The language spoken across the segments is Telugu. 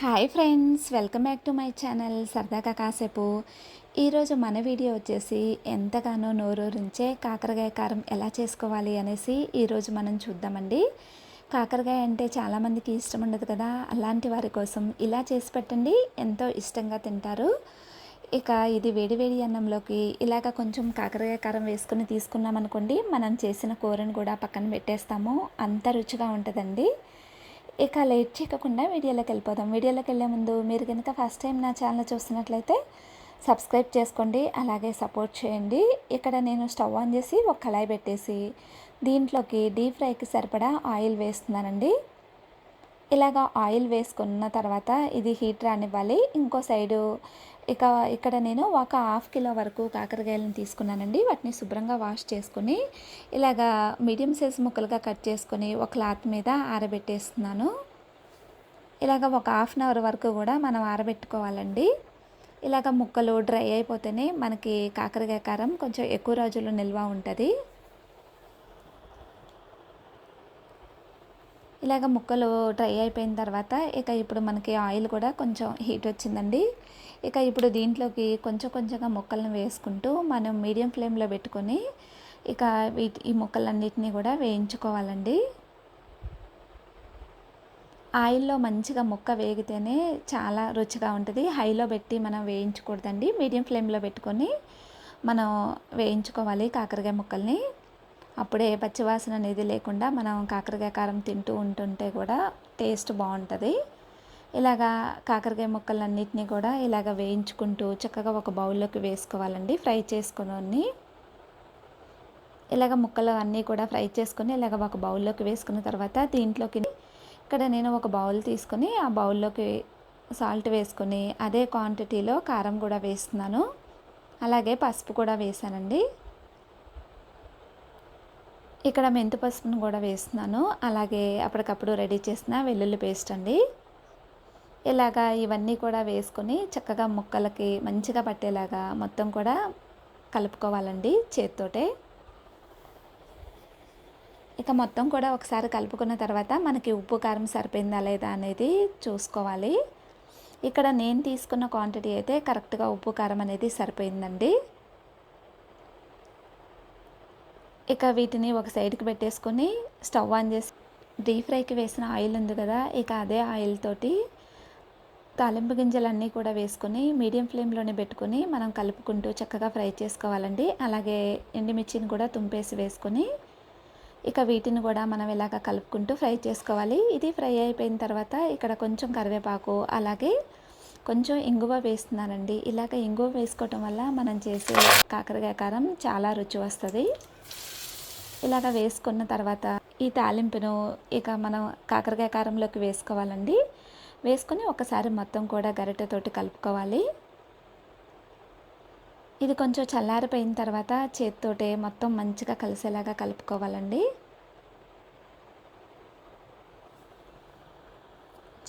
Hi friends welcome back to my channel సరదాగా కాసేపు ఈరోజు మన వీడియో వచ్చేసి ఎంతగానో నోరూరించే కాకరకాయ కారం ఎలా చేసుకోవాలి అనేసి ఈరోజు మనం చూద్దామండి. కాకరకాయ అంటే చాలామందికి ఇష్టం ఉండదు కదా అలాంటి వారి కోసం ఇలా చేసి పెట్టండి ఎంతో ఇష్టంగా తింటారు. ఇక ఇది వేడివేడి అన్నంలోకి ఇలాగ కొంచెం కాకరకాయ కారం వేసుకుని తీసుకున్నాం అనుకోండి మనం చేసిన కూరను కూడా పక్కన పెట్టేస్తాము అంత రుచిగా ఉంటుందండి. ఇక లేట్ చేయకుండా వీడియోలోకి వెళ్ళిపోదాం. వీడియోలోకి వెళ్ళే ముందు మీరు కనుక ఫస్ట్ టైం నా ఛానల్ చూస్తున్నట్లయితే సబ్స్క్రైబ్ చేసుకోండి అలాగే సపోర్ట్ చేయండి. ఇక్కడ నేను స్టవ్ ఆన్ చేసి ఒక కళాయి పెట్టేసి దీంట్లోకి డీప్ ఫ్రైకి సరిపడా ఆయిల్ వేస్తున్నానండి. ఇలాగా ఆయిల్ వేసుకున్న తర్వాత ఇది హీట్ రానివ్వాలి. ఇంకో సైడు ఇక ఇక్కడ నేను ఒక హాఫ్ కిలో వరకు కాకరకాయలను తీసుకున్నానండి. వాటిని శుభ్రంగా వాష్ చేసుకుని ఇలాగా మీడియం సైజ్ ముక్కలుగా కట్ చేసుకొని ఒక క్లాత్ మీద ఆరబెట్టేస్తున్నాను. ఇలాగ ఒక హాఫ్ అన్ అవర్ వరకు కూడా మనం ఆరబెట్టుకోవాలండి. ఇలాగ ముక్కలు డ్రై అయిపోతేనే మనకి కాకరకాయ కారం కొంచెం ఎక్కువ రోజులు నిల్వ ఉంటుంది. ఇలాగ ముక్కలు డ్రై అయిపోయిన తర్వాత ఇక ఇప్పుడు మనకి ఆయిల్ కూడా కొంచెం హీట్ వచ్చిందండి. ఇక ఇప్పుడు దీంట్లోకి కొంచెం కొంచెంగా ముక్కలను వేసుకుంటూ మనం మీడియం ఫ్లేమ్లో పెట్టుకొని ఇక వీటి ఈ ముక్కలన్నిటినీ కూడా వేయించుకోవాలండి. ఆయిల్లో మంచిగా ముక్క వేగితేనే చాలా రుచిగా ఉంటుంది. హైలో పెట్టి మనం వేయించకూడదండి. మీడియం ఫ్లేమ్లో పెట్టుకొని మనం వేయించుకోవాలి కాకరకాయ ముక్కల్ని. అప్పుడే పచ్చివాసన అనేది లేకుండా మనం కాకరకాయ కారం తింటూ ఉంటుంటే కూడా టేస్ట్ బాగుంటుంది. ఇలాగా కాకరకాయ ముక్కలన్నిటినీ కూడా ఇలాగ వేయించుకుంటూ చక్కగా ఒక బౌల్లోకి వేసుకోవాలండి ఫ్రై చేసుకుని ఇలాగ ముక్కలు అన్నీ కూడా ఫ్రై చేసుకొని ఇలాగ ఒక బౌల్లోకి వేసుకున్న తర్వాత దీంట్లోకి ఇక్కడ నేను ఒక బౌల్ తీసుకొని ఆ బౌల్లోకి సాల్ట్ వేసుకొని అదే క్వాంటిటీలో కారం కూడా వేస్తున్నాను. అలాగే పసుపు కూడా వేసానండి ఇక్కడ మెంతి పసుపును కూడా వేస్తున్నాను. అలాగే అప్పటికప్పుడు రెడీ చేసిన వెల్లుల్లి పేస్ట్ అండి. ఇలాగా ఇవన్నీ కూడా వేసుకొని చక్కగా ముక్కలకి మంచిగా పట్టేలాగా మొత్తం కూడా కలుపుకోవాలండి చేత్తోటే. ఇక మొత్తం కూడా ఒకసారి కలుపుకున్న తర్వాత మనకి ఉప్పు కారం సరిపోయిందా లేదా అనేది చూసుకోవాలి. ఇక్కడ నేను తీసుకున్న క్వాంటిటీ అయితే కరెక్ట్గా ఉప్పు కారం అనేది సరిపోయిందండి. ఇక వీటిని ఒక సైడ్కి పెట్టేసుకొని స్టవ్ ఆన్ చేసి డీప్ ఫ్రైకి వేసిన ఆయిల్ ఉంది కదా ఇక అదే ఆయిల్ తోటి తాలింపు గింజలన్నీ కూడా వేసుకొని మీడియం ఫ్లేమ్లోనే పెట్టుకొని మనం కలుపుకుంటూ చక్కగా ఫ్రై చేసుకోవాలండి. అలాగే ఎండుమిర్చిని కూడా తుంపేసి వేసుకొని ఇక వీటిని కూడా మనం ఇలాగ కలుపుకుంటూ ఫ్రై చేసుకోవాలి. ఇది ఫ్రై అయిపోయిన తర్వాత ఇక్కడ కొంచెం కరివేపాకు అలాగే కొంచెం ఇంగువ వేస్తున్నానండి. ఇలాగ ఇంగువ వేసుకోవటం వల్ల మనం చేసే కాకరకాయ కారం చాలా రుచి వస్తుంది. ఇలాగ వేసుకున్న తర్వాత ఈ తాలింపును ఇక మనం కాకరకాయ కారంలోకి వేసుకోవాలండి. వేసుకొని ఒకసారి మొత్తం కూడా గరిటెతోటి కలుపుకోవాలి. ఇది కొంచెం చల్లారిపోయిన తర్వాత చేతితోటే మొత్తం మంచిగా కలిసేలాగా కలుపుకోవాలండి.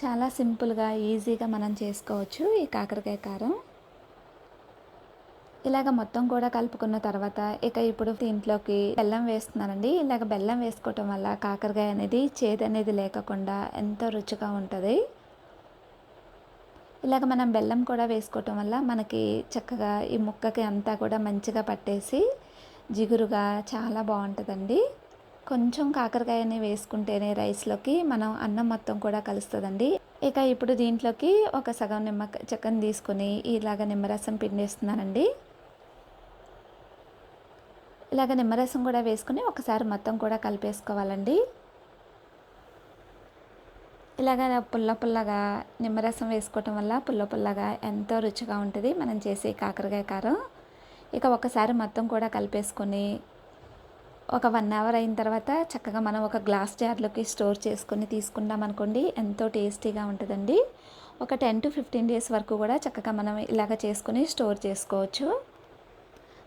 చాలా సింపుల్గా ఈజీగా మనం చేసుకోవచ్చు ఈ కాకరకాయ కారం. ఇలాగ మొత్తం కూడా కలుపుకున్న తర్వాత ఇక ఇప్పుడు దీంట్లోకి బెల్లం వేస్తున్నానండి. ఇలాగ బెల్లం వేసుకోవటం వల్ల కాకరకాయ అనేది చేదు అనేది లేకుండా ఎంతో రుచిగా ఉంటుంది. ఇలాగ మనం బెల్లం కూడా వేసుకోవటం వల్ల మనకి చక్కగా ఈ ముక్కకి అంతా కూడా మంచిగా పట్టేసి జిగురుగా చాలా బాగుంటుందండి. కొంచెం కాకరకాయని వేసుకుంటేనే రైస్లోకి మనం అన్నం మొత్తం కూడా కలుస్తుందండి. ఇక ఇప్పుడు దీంట్లోకి ఒక సగం నిమ్మ చక్కని తీసుకొని ఇలాగ నిమ్మరసం పిండేస్తున్నానండి. ఇలాగ నిమ్మరసం కూడా వేసుకుని ఒకసారి మొత్తం కూడా కలిపేసుకోవాలండి. ఇలాగ పుల్ల పుల్లగా నిమ్మరసం వేసుకోవటం వల్ల పుల్ల పుల్లగా ఎంతో రుచిగా ఉంటుంది మనం చేసే కాకరకాయ కారం. ఇక ఒకసారి మొత్తం కూడా కలిపేసుకొని ఒక వన్ అవర్ అయిన తర్వాత చక్కగా మనం ఒక గ్లాస్ జార్లోకి స్టోర్ చేసుకొని తీసుకున్నాం అనుకోండి ఎంతో టేస్టీగా ఉంటుందండి. ఒక టెన్ టు ఫిఫ్టీన్ డేస్ వరకు కూడా చక్కగా మనం ఇలాగ చేసుకొని స్టోర్ చేసుకోవచ్చు.